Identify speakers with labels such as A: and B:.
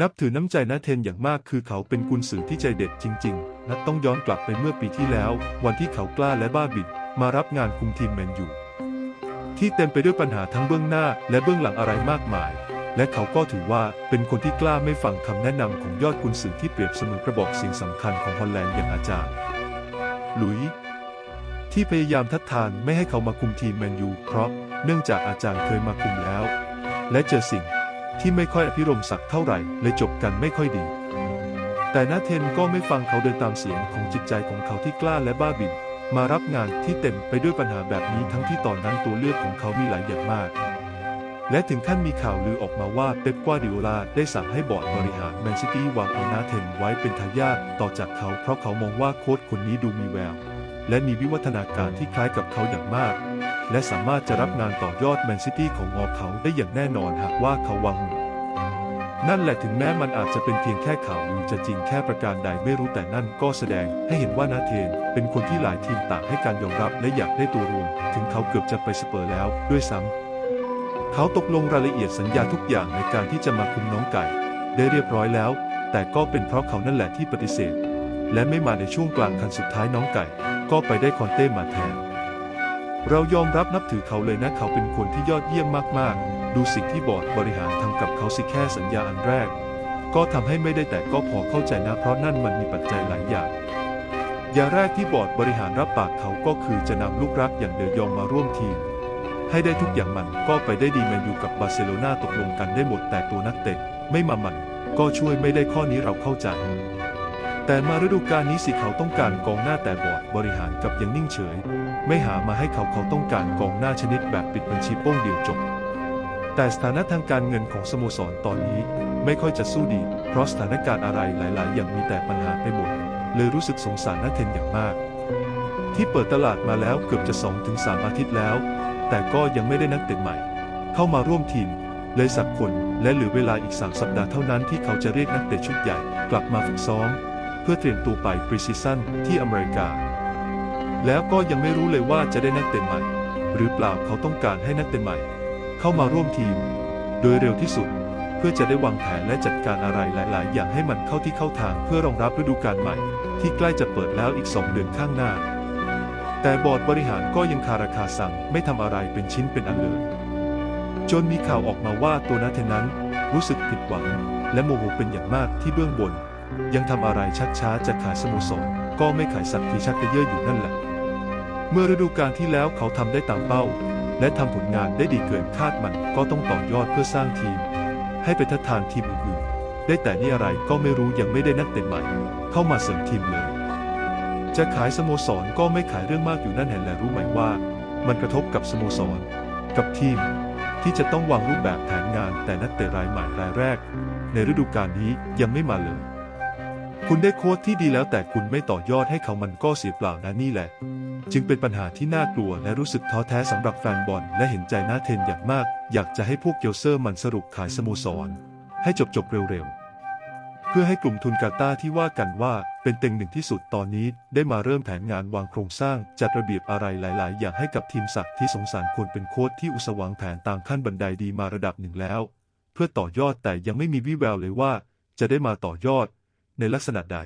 A: นับถือน้ำใจนาเทนอย่างมากคือเขาเป็นกุนสือที่ใจเด็ดจริง ๆ นัดต้องย้อนกลับไปเมื่อปีที่แล้ว วันที่เขากล้าและบ้าบิด มารับงานคุมทีมแมนยูที่เต็มไปด้วยปัญหาทั้งเบื้องหน้าและเบื้องหลังอะไรมากมาย และเขาก็ถือว่าเป็นคนที่กล้าไม่ฟังคำแนะนำของยอดกุนสือที่เปรียบเสมือนกระบอกเสียงสำคัญของฮอลแลนด์อย่างอาจารย์ หลุย ที่พยายามทัดทานไม่ให้เขามาคุมทีมแมนยูเพราะเนื่องจากอาจารย์เคยมาคุมแล้ว และเจอสิ่ง ที่ไม่ค่อยอภิรมย์สักเท่าไหร่เลยจบกันไม่ค่อยดี แต่นาเทนก็ไม่ฟังเขาเดินตามเสียงของจิตใจของเขาที่กล้าและบ้าบิน มารับงานที่เต็มไปด้วยปัญหาแบบนี้ทั้งที่ตอนนั้นตัวเลือกของเขามีหลายอย่างมาก และถึงขั้นมีข่าวลือออกมาว่าเป๊ปกวาดิโอลาได้สั่งให้บอร์ดบริหารแมนซิตี้วางเอานาเทนไว้เป็นทายาทต่อจากเขาเพราะเขามองว่าโค้ชคนนี้ดูมีแววและมีวิวัฒนาการที่คล้ายกับเขาอย่างมาก และสามารถจะรับงานต่อยอดแมนซิตี้ของงอเขาได้อย่างแน่นอนหากว่าเขาวางมือนั่นแหละถึงแม้มันอาจจะเป็นเพียงแค่ข่าวลือจะจริงแค่ประการใดไม่รู้แต่นั่นก็แสดงให้เห็นว่านาเทน เป็นคนที่หลายทีมต่างให้การยอมรับและอยากได้ตัวรวม ถึงเขาเกือบจะไปสเปอร์แล้วด้วยซ้ำเขาตกลงรายละเอียดสัญญาทุกอย่างในการที่จะมาคุมน้องไก่ ได้เรียบร้อยแล้ว แต่ก็เป็นเพราะเขานั่นแหละที่ปฏิเสธ และไม่มาในช่วงกลางคันสุดท้ายน้องไก่ ก็ไปได้คอนเต้มาแทน เรายอมรับนับถือเขาเลยนะเขาเป็นคนที่ยอดเยี่ยมมากๆ ดูสิ่งที่บอร์ดบริหารทำกับเขาสิแค่สัญญาอันแรก ก็ทำให้ไม่ได้แต่ก็พอเข้าใจนะเพราะนั่นมันมีปัจจัยหลายอย่าง อย่างแรกที่บอร์ดบริหารรับปากเขาก็คือจะนำลูกรักอย่างเดยองมาร่วมทีม ให้ได้ทุกอย่างมันก็ไปได้ดีแมนยูกับบาร์เซโลนาตกลงกันได้หมดแต่ตัวนักเตะไม่มามันก็ช่วยไม่ได้ข้อนี้เราเข้าใจ แต่มาฤดูกาลนี้สิเขาต้องการกองหน้าแต่บอดบริหารกับยังนิ่งเฉย ไม่หามาให้เขาเขาต้องการกองหน้าชนิดแบบปิดบัญชีโป้งเดียวจบ แต่สถานะทางการเงินของสโมสรตอนนี้ไม่ค่อยจะสู้ดี เพราะสถานการณ์อะไรหลาย ๆ อย่างมีแต่ปัญหาไปหมด เลยรู้สึกสงสารนักเทนอย่างมาก ที่เปิดตลาดมาแล้วเกือบจะ2-3ถึง3อาทิตย์แล้ว แต่ก็ยังไม่ได้นักเตะใหม่ เข้ามาร่วมทีมเลยสักคนและเหลือเวลาอีก 3 สัปดาห์เท่านั้นที่เขาจะเรียกนักเตะชุดใหญ่ กลับมาฝึกซ้อม เพื่อเตรียมตัวไปปรีซีซั่นที่อเมริกา แล้วก็ยังไม่รู้เลยว่าจะได้นักเตะใหม่ หรือเปล่าเขาต้องการให้นักเตะใหม่ เข้ามาร่วมทีม โดยเร็วที่สุด เพื่อจะได้วางแผนและจัดการอะไรหลาย ๆ อย่างให้มันเข้าที่เข้าทางเพื่อรองรับฤดูกาลใหม่ ที่ใกล้จะเปิดแล้วอีก2เดือนข้างหน้า แต่บอร์ดบริหารก็ยังคาราคาสั่งไม่ทำอะไรเป็นชิ้นเป็นอันเลยจนมีข่าวออกมาว่าตัวนาเทนนั้นรู้สึกผิดหวัง และโมโหเป็นอย่างมากที่เบื้องบน ยังทำอะไรชักช้าจะขายสโมสรก็ไม่ขายสักทีชักกระเยอะอยู่นั่นแหละ เมื่อฤดูกาลที่แล้วเขาทำได้ตามเป้า และทำผลงานได้ดีเกินคาดมันก็ต้องต่อยอดเพื่อสร้างทีม ให้ไปทัดทานทีมอื่นๆ ได้แต่นี่อะไรก็ไม่รู้ยังไม่ได้นักเตะใหม่ เข้ามาเสริมทีมเลย จะขายสโมสรก็ไม่ขายเรื่องมากอยู่นั่นแหละรู้ไหมว่า มันกระทบกับสโมสร กับทีม ที่จะต้องวางรูปแบบแผนงานแต่นักเตะรายใหม่รายแรก ในฤดูกาลนี้ยังไม่มาเลย คุณได้โค้ชที่ดีแล้วแต่คุณไม่ต่อยอดให้เขามันก็เสียเปล่านะนี่แหละ จึงเป็นปัญหาที่น่ากลัวและรู้สึกท้อแท้สำหรับแฟนบอลและเห็นใจหน้าเทนอย่างมาก อยากจะให้พวกเกลเซอร์มันสรุปขายสโมสร ให้จบจบๆเร็วๆ เพื่อให้กลุ่มทุนกาตาที่ว่ากันว่าเป็นเต็งหนึ่งที่สุดตอนนี้ได้มาเริ่มแผนงานวางโครงสร้างจัดระเบียบอะไรหลาย ๆ อย่างให้กับทีมสักที่สงสารคนเป็นโค้ชที่อุสวางแผนตามขั้นบันไดดีมาระดับหนึ่งแล้ว เพื่อต่อยอดแต่ยังไม่มีวี่แววเลยว่า จะได้มาต่อยอด ในลักษณะใด